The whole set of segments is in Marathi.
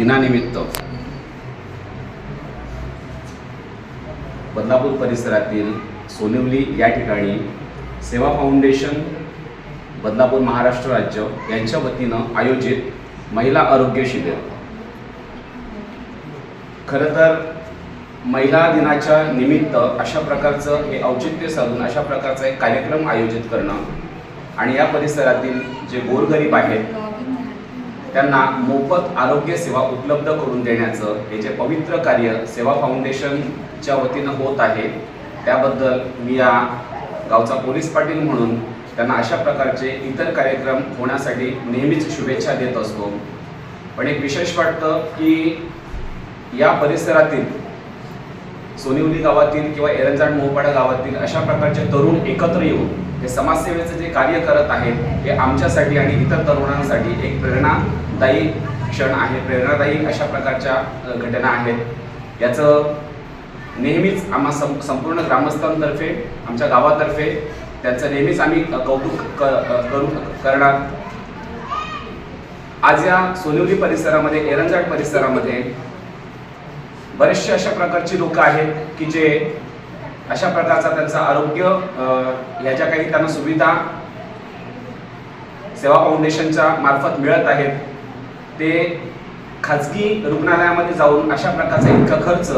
दिनानिमित्त. बदलापूर परिसरातील सोनिवली या ठिकाणी सेवा फाउंडेशन बदलापूर महाराष्ट्र राज्य यांच्या वतीनं आयोजित महिला आरोग्य शिबिर. खरं तर महिला दिनाच्या निमित्त अशा प्रकारचं हे औचित्य साधून अशा प्रकारचा एक कार्यक्रम आयोजित करणं आणि या परिसरातील जे गोरगरीब आहेत त्यांना मोफत आरोग्य सेवा उपलब्ध करून देण्याचं हे जे पवित्र कार्य सेवा फाउंडेशनच्या वतीनं होत आहे त्याबद्दल मी या गावचा पोलीस पाटील म्हणून त्यांना अशा प्रकारचे इतर कार्यक्रम होण्यासाठी नेहमीच शुभेच्छा देत असतो. पण एक विशेष वाटतं की या परिसरातील सोनिवली गावातील किंवा एरंजाड मोहपाडा गावातील अशा प्रकारचे तरुण एकत्र येऊन हे समाजसेवेचं जे कार्य करत आहेत हे आमच्यासाठी आणि इतर तरुणांसाठी एक प्रेरणादायी क्षण आहे. प्रेरणादायी अशा प्रकारच्या घटना आहेत. याचं नेहमीच आम्हा सं संपूर्ण ग्रामस्थांतर्फे आमच्या गावातर्फे त्यांचं नेहमीच आम्ही कौतुक क करू करणार. आज या सोनिवली परिसरामध्ये एरंजाड परिसरामध्ये बरेचसे अशा प्रकारची लोक आहेत की जे अशा प्रकारचा त्यांचं आरोग्य ह्याच्या ज्या काही त्यांना सुविधा सेवा फाउंडेशनच्या मार्फत मिळत आहेत. ते खाजगी रुग्णालयामध्ये जाऊन अशा प्रकारचा इतका खर्च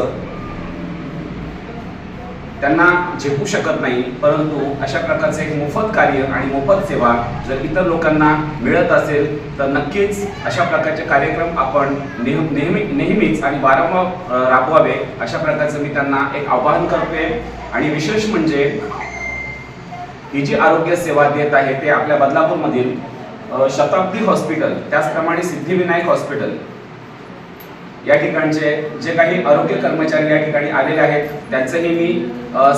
त्यांना झेपू शकत नाही. परंतु अशा प्रकारचे एक मोफत कार्य आणि मोफत सेवा जर इतर लोकांना मिळत असेल तर नक्कीच अशा प्रकारचे कार्यक्रम आपण नेह नेहमी नेहमीच आणि वारंवार राबवावे. अशा प्रकारचं मी त्यांना एक आवाहन करते आणि विशेष म्हणजे ही जी आरोग्य सेवा देत आहे ते आपल्या बदलापूरमधील शताब्दी हॉस्पिटल त्याचप्रमाणे सिद्धिविनायक हॉस्पिटल या ठिकाणचे जे काही आरोग्य कर्मचारी या ठिकाणी आलेले आहेत त्यांचंही मी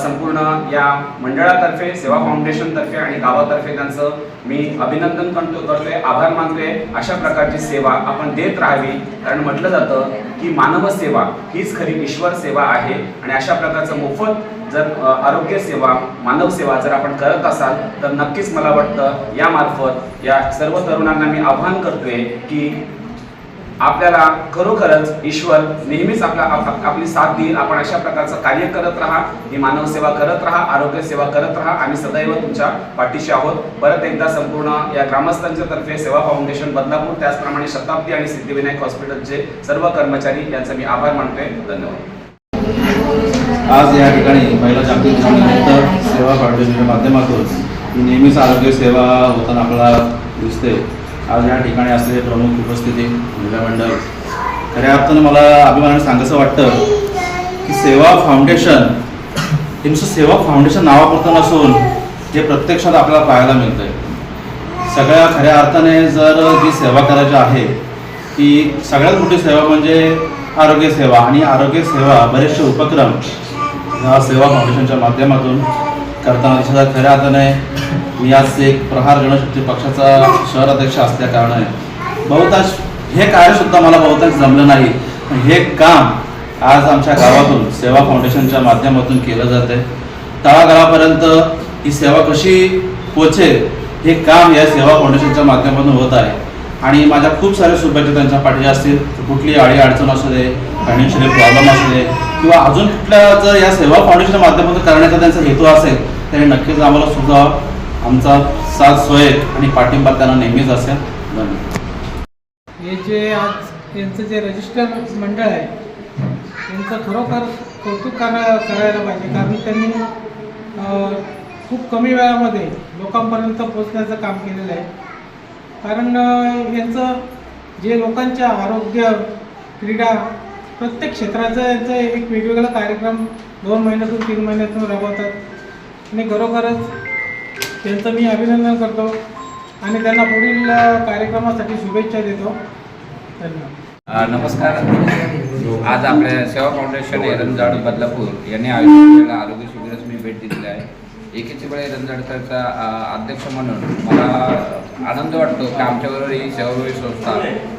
संपूर्ण या मंडळातर्फे सेवा फाउंडेशनतर्फे आणि गावातर्फे त्यांचं मी अभिनंदन करतो करतोय आभार मानतोय. अशा प्रकारची सेवा आपण देत राहावी. कारण म्हटलं जातं की मानव सेवा हीच खरी ईश्वर सेवा आहे. आणि अशा प्रकारचं मोफत जर आरोग्य सेवा मानव सेवा जर आपण करत असाल तर नक्कीच मला वाटतं यामार्फत या सर्व तरुणांना मी आव्हान करतोय की आपल्याला खरोखरच ईश्वर नेहमीच आपला आप- आपली साथ देईल. आपण अशा प्रकारचं कार्य करत राहा. ही मानव सेवा करत राहा आरोग्य सेवा करत राहा. आम्ही सदैव तुमच्या पाठीशी आहोत. परत एकदा संपूर्ण या ग्रामस्थांच्या तर्फे सेवा फाउंडेशन बदलापूर त्याचप्रमाणे शताब्दी आणि सिद्धिविनायक हॉस्पिटलचे सर्व कर्मचारी यांचा मी आभार मानतोय. धन्यवाद. आज या ठिकाणी महिला जागतिक दिनानिमित्त सेवा फाउंडेशनच्या माध्यमातून ही नेहमीच आरोग्य सेवा होताना आपल्याला दिसते. आज या ठिकाणी असलेले प्रमुख उपस्थिती महिला मंडळ. खऱ्या अर्थानं मला अभिमानाने सांगायचं वाटतं की सेवा फाउंडेशन हे नुसतं सेवा फाउंडेशन नावापुरतं नसून जे प्रत्यक्षात आपल्याला पाहायला मिळतंय. सगळ्या खऱ्या अर्थाने जर जी सेवा करायची आहे ती सगळ्यात मोठी सेवा म्हणजे आरोग्य सेवा. आणि आरोग्य सेवा बरेचसे उपक्रम ह्या सेवा फाउंडेशनच्या माध्यमातून करताना दिसत आहेत. खऱ्या अर्थाने मी आज एक प्रहार गणशक्ती पक्षाचा शहर अध्यक्ष असल्या कारणाने. बहुतांश हे कार्यसुद्धा मला बहुतांश जमलं नाही. पण हे काम आज आमच्या गावातून सेवा फाउंडेशनच्या माध्यमातून केलं जात आहे तळागाळापर्यंत ही सेवा कशी पोचेल हे काम या सेवा फाउंडेशनच्या माध्यमातून होत आहे. आणि माझ्या खूप साऱ्या शुभेच्छा त्यांच्या पाठी असतील. कुठली आळी अडचण असू दे फायनान्शियली प्रॉब्लेम असू दे किंवा अजून कुठल्या जर या सेवा फाउंडेशनच्या माध्यमातून करण्याचा त्यांचा हेतू असेल त्यांनी नक्कीच आम्हाला सुद्धा आमचा साथ सोय आणि पाठिंबा त्यांना नेहमीच असेल. धन्यवाद. हे जे आज यांचं जे रजिस्टर मंडळ आहे त्यांचं खरोखर कौतुक करा करायला पाहिजे. कारण त्यांनी खूप कमी वेळामध्ये लोकांपर्यंत पोचण्याचं काम केलेलं आहे. कारण यांचं जे लोकांच्या आरोग्य क्रीडा प्रत्येक क्षेत्राचं यांचं एक वेगवेगळा कार्यक्रम दोन महिन्यातून तीन महिन्यातून राबवतात. आणि खरोखरच त्यांचं मी अभिनंदन करतो आणि त्यांना पुढील कार्यक्रमासाठी शुभेच्छा देतो. धन्यवाद. नमस्कार. आज आपल्या सेवा फाउंडेशन एरंजाड बदलापूर यांनी आयोजित केलेल्या आरोग्य शिबिरास मी भेट दिलेली आहे. एकेची वेळ एरंजाडकरचा अध्यक्ष म्हणून मला आनंद वाटतो की आमच्याबरोबर ही सेवाभावी संस्था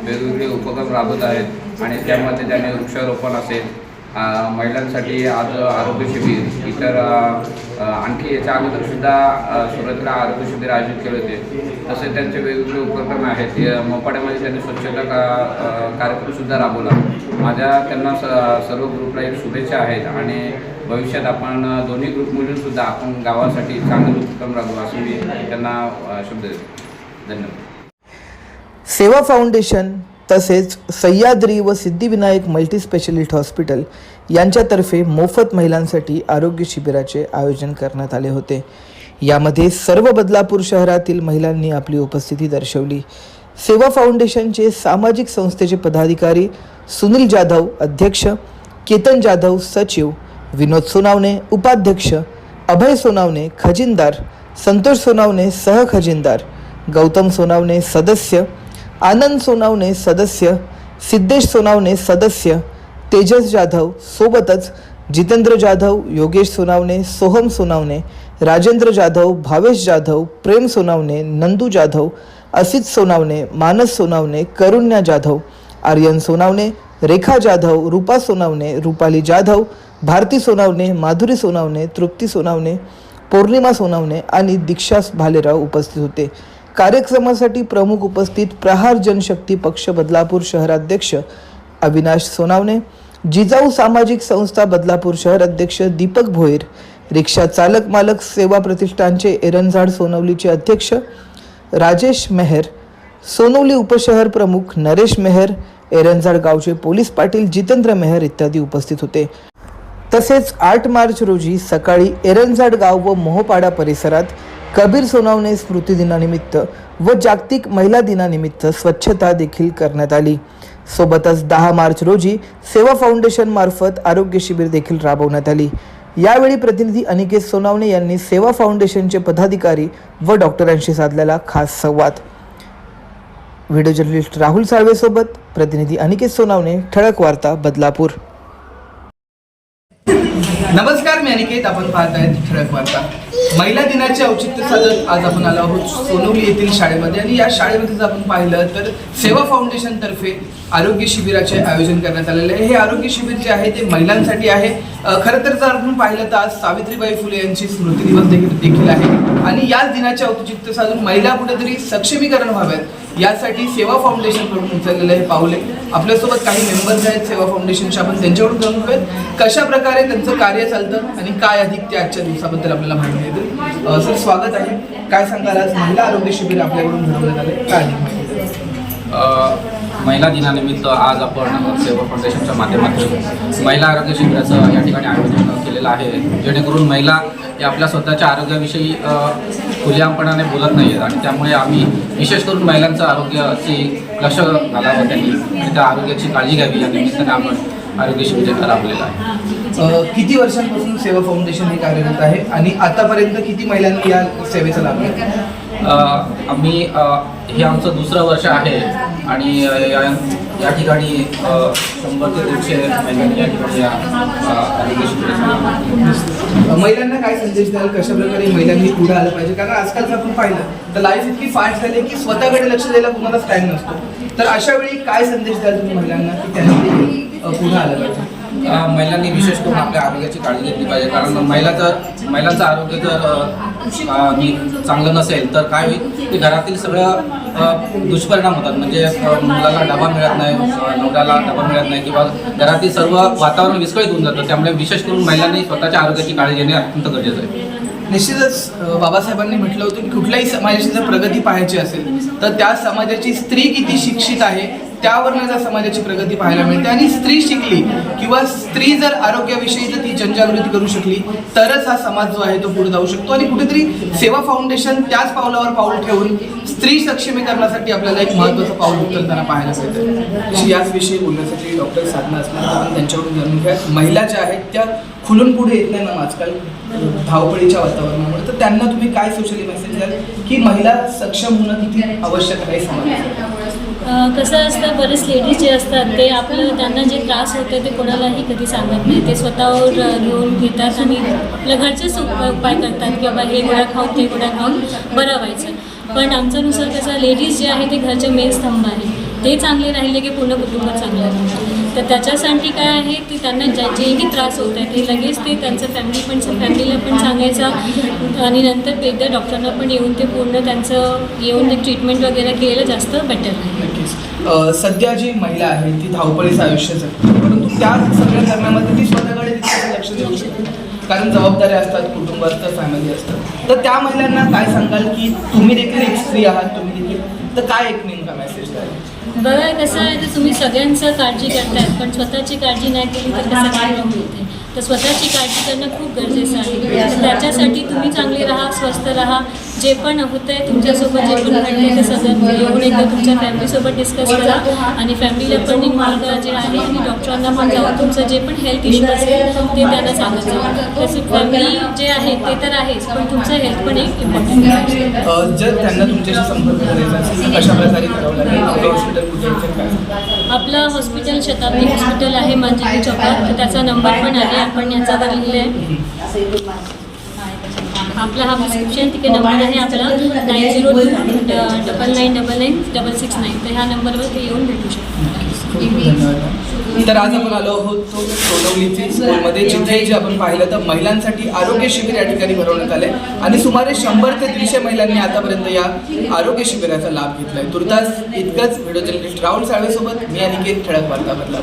वेगवेगळे उपक्रम राबवत आहेत आणि त्यामध्ये त्याने वृक्षारोपण असेल महिलांसाठी आज आरोग्य शिबिर इतर आणखी याच्या अगोदर सुद्धा अ, सुरुवातीला आरोग्य शिबिर आयोजित केले होते. तसे त्यांचे वेगवेगळे उपक्रम आहेत. मोपाड्यामध्ये त्यांनी स्वच्छता का अ, कार्यक्रमसुद्धा राबवला. माझ्या त्यांना स सर्व ग्रुपला एक शुभेच्छा आहेत आणि भविष्यात आपण दोन्ही ग्रुप मिळून सुद्धा आपण गावासाठी चांगले उपक्रम राबवू असं मी त्यांना शब्द देतो. धन्यवाद. सेवा फाउंडेशन तसेच सह्याद्री व सिद्धिविनायक मल्टीस्पेशलिस्ट हॉस्पिटल यांच्यातर्फे मोफत महिलांसाठी आरोग्य शिबिराचे आयोजन करण्यात आले होते. यामध्ये सर्व बदलापूर शहरातील महिलांनी आपली उपस्थिती दर्शवली. सेवा फाउंडेशनचे सामाजिक संस्थेचे पदाधिकारी सुनील जाधव अध्यक्ष केतन जाधव सचिव विनोद सोनावणे उपाध्यक्ष अभय सोनावणे खजिनदार संतोष सोनावणे सहखजिनदार गौतम सोनावणे सदस्य आनंद सोनावणे सदस्य सिद्धेश सोनावणे सदस्य तेजस जाधव सोबतच जितेंद्र जाधव योगेश सोनावणे सोहम सोनावणे राजेंद्र जाधव भावेश जाधव प्रेम सोनावणे नंदू जाधव असित सोनावणे मानस सोनावणे करुण्या जाधव आर्यन सोनावणे रेखा जाधव रूपा सोनावणे रुपाली जाधव भारती सोनावणे माधुरी सोनावणे तृप्ती सोनावणे पौर्णिमा सोनावणे आणि दीक्षा भालेराव उपस्थित होते. कार्यक्रमासाठी प्रमुख उपस्थित प्रहार जनशक्ती पक्ष बदलापूर शहराध्यक्ष अविनाश सोनावणे जिजाऊ सामाजिक संस्था बदलापूर शहर अध्यक्ष दीपक भोईर रिक्षा चालक मालक सेवा प्रतिष्ठानचे एरंझाड सोनवलीचे अध्यक्ष राजेश मेहर सोनवली उपशहर प्रमुख नरेश मेहर एरंझाड गावचे पोलीस पाटील जितेंद्र मेहर इत्यादी उपस्थित होते. तसेच आठ मार्च रोजी सकाळी एरंजाड गाव व मोहपाडा परिसरात कबीर सोनावणे स्मृती दिनानिमित्त व जागतिक महिला दिनानिमित्त स्वच्छता देखील करण्यात आली. सोबतच दहा मार्च रोजी सेवा फाउंडेशन मार्फत आरोग्य शिबिर देखील राबवण्यात आली. यावेळी प्रतिनिधी अनिकेत सोनावणे यांनी सेवा फाउंडेशनचे पदाधिकारी व डॉक्टरांशी साधलेला खास संवाद. व्हिडिओ जर्नलिस्ट राहुल साळवेसोबत प्रतिनिधी अनिकेत सोनावणे ठळक वार्ता बदलापूर. नमस्कार मी अनिकेत. आपण पाहत आहेत ठळक वार्ता. महिला दिनाचे औचित्य साधत आज आपण आलो आहोत सोनवली येथील शाळेमध्ये. आणि या शाळेमध्ये जर आपण पाहिलं तर सेवा फाउंडेशनतर्फे आरोग्य शिबिराचे आयोजन करण्यात आलेले आहे. हे आरोग्य शिबिर जे आहे ते महिलांसाठी आहे. खरं तर जर आपण पाहिलं तर आज सावित्रीबाई फुले यांची स्मृती दिवस देखील देखील आहे. आणि याच दिनाचे औचित्य साधून महिला कुठेतरी सक्षमीकरण व्हाव्यात. यासाठी सेवा फाउंडेशनकडून उचललेलं हे पाऊल आहे. आपल्यासोबत काही मेंबर्स आहेत सेवा फाउंडेशनचे आपण त्यांच्याकडून जाणून घेऊयात. कशा प्रकारे त्यांचं कार्य चालतं आणि काय अधिक ते आजच्या दिवसाबद्दल आपल्याला माहिती देतील सर स्वागत आहे. काय सांगाल आज? महिला आरोग्य शिबिर आपल्याकडून घडवण्यात आले काय महिला दिनानिमित्त आज आपण सेवा फाउंडेशनच्या माध्यमातून महिला आरोग्य शिबिराचं या ठिकाणी आयोजन केलेलं आहे. जेणेकरून महिला या आपल्या स्वतःच्या आरोग्याविषयी खुल्यापणाने बोलत नाही आहेत आणि त्यामुळे आम्ही विशेष करून महिलांचं आरोग्याची लक्ष घालावं त्यांनी आणि त्या आरोग्याची काळजी घ्यावी. या निमित्ताने आपण आरोग्य शिबिर राबवलेलं आहे. किती वर्षांपासून सेवा फाउंडेशन हे कार्यरत आहे आणि आतापर्यंत किती महिलांनी या सेवेचा लाभ घेतला? आम्ही हे आमचं दुसरं वर्ष आहे आणि या ठिकाणी शंभर ते दीडशे महिलांनी या ठिकाणी महिलांना काय संदेश द्याल? कशा प्रकारे महिलांनी पुढे आलं पाहिजे? कारण आजकाल जर आपण पाहिलं तर लाईफ इतकी फास्ट झाली की स्वतःकडे लक्ष द्यायला कुणालाच टाईम नसतो. तर अशा वेळी काय संदेश द्याल तुम्ही महिलांना की त्यांनी पुढे आलं पाहिजे? महिलांनी विशेष करून आपल्या आरोग्याची काळजी घेतली पाहिजे. कारण महिला जर महिलांचं आरोग्य जर चांगलं नसेल तर काय होईल? की घरातील सगळं दुष्परिणाम होतात. म्हणजे मुलाला डबा मिळत नाही नवऱ्याला डबा मिळत नाही किंवा घरातील सर्व वातावरण विस्कळीत होऊन जातं. त्यामुळे विशेष करून महिलांनी स्वतःच्या आरोग्याची काळजी घेणे अत्यंत गरजेचं आहे. निश्चितच बाबासाहेबांनी म्हटलं होतं की कुठल्याही समाजाची जर प्रगती पाहायची असेल तर त्या समाजाची स्त्री किती शिक्षित आहे त्यावरनं जर समाजाची प्रगती पाहायला मिळते आणि स्त्री शिकली किंवा स्त्री जर आरोग्याविषयी जर ती जनजागृती करू शकली तरच हा समाज जो आहे तो पुढे जाऊ शकतो. आणि कुठेतरी सेवा फाउंडेशन त्याच पावलावर पाऊल ठेवून स्त्री सक्षमीकरणासाठी आपल्याला एक महत्वाचं पाऊल उचलताना पाहायला मिळतं याच विषयी बोलण्यासाठी डॉक्टर साधना असणार आपण त्यांच्याकडून जाणून घ्या महिला ज्या आहेत त्या खुलून पुढे येत नाही ना आजकाल धावपळीच्या वातावरणामुळे. तर त्यांना तुम्ही काय सोशली मेसेज द्याल की महिला सक्षम होणं किती आवश्यक आहे समाजात कसं असतं बरेच लेडीज जे असतात ते आपलं त्यांना जे त्रास होते ते कोणालाही कधी सांगत नाही. ते स्वतःवर घेऊन घेतात आणि आपल्या घरचेच उपाय करतात की बाबा हे गोळ्या खाऊन ते गोळ्या खाऊन बरं व्हायचं. पण आमच्यानुसार कसं लेडीज जे आहे ते घरचे मेन स्तंभ आहे. ते चांगले राहिले की पूर्ण कुटुंब चांगलं राहतं. तर त्याच्यासाठी काय आहे की त्यांना ज्या जेही त्रास होत आहे ते लगेच ते त्यांचं फॅमिली पण फॅमिलीला पण सांगायचं. आणि नंतर एकदा डॉक्टरना पण येऊन ते पूर्ण त्यांचं येऊन ते ट्रीटमेंट वगैरे केलं जास्त बेटर आहे. सध्या जी महिला आहे ती धावपळीचं आयुष्य जगते परंतु त्या सगळ्या करण्यामध्ये ती स्वतःकडे लक्ष देऊ शकते कारण जबाबदाऱ्या असतात कुटुंब असतं फॅमिली असतं तर त्या महिलांना काय सांगाल की तुम्ही देखील एक स्त्री आहात तुम्ही देखील तर काय एक नेमका मेसेज द्याल? बघा कसं आहे तर तुम्ही सगळ्यांचं काळजी करताय पण स्वतःची काळजी नाही केली तर कसं काय होते तर स्वतःची काळजी करणं खूप गरजेचं आहे. त्याच्यासाठी तुम्ही चांगले राहा स्वस्थ राहा जे पण होतं आहे तुमच्यासोबत जे पण घडते ते सगळं येऊन एकदा तुमच्या फॅमिलीसोबत डिस्कस करा. आणि फॅमिलीला पण जे आहे आणि डॉक्टरांना पण जाऊन तुमचं जे पण हेल्थ इश्यू असेल ते त्यांना सांगत जावा तसे फॅमिली जे आहे ते तर आहेच पण तुमचं हेल्थ पण एक इम्पॉर्टंट आहे. अ, जर त्यांना तुमच्याशी संपर्क करायचा असेल तर कशा प्रकारे करावं लागेल? आपलं हॉस्पिटल? आपलं शताब्दी हॉस्पिटल आहे मांजरी चौकात. त्याचा नंबर पण आहे आपण याच्यावर लिहिलं आहे आपला हा प्रिस्क्रिप्शन तिथे नंबर आहे आपला. Nine zero two double nine double nine double six nine तर ह्या नंबरवर ते येऊन भेटू शकतात. तर आज आपण आलो आहोत तो सोनवलीचे स्कूलमध्ये जिथे जे आपण पाहिलं तर महिलांसाठी आरोग्य शिबिर या ठिकाणी भरवण्यात आले आणि सुमारे शंभर ते दीडशे महिलांनी आतापर्यंत या आरोग्य शिबिराचा लाभ घेतलाय. तुर्तास इतकंच व्हिडिओ जर्नलिस्ट राहुल साळवेसोबत मी अनिकेत ठळक वार्ता बदला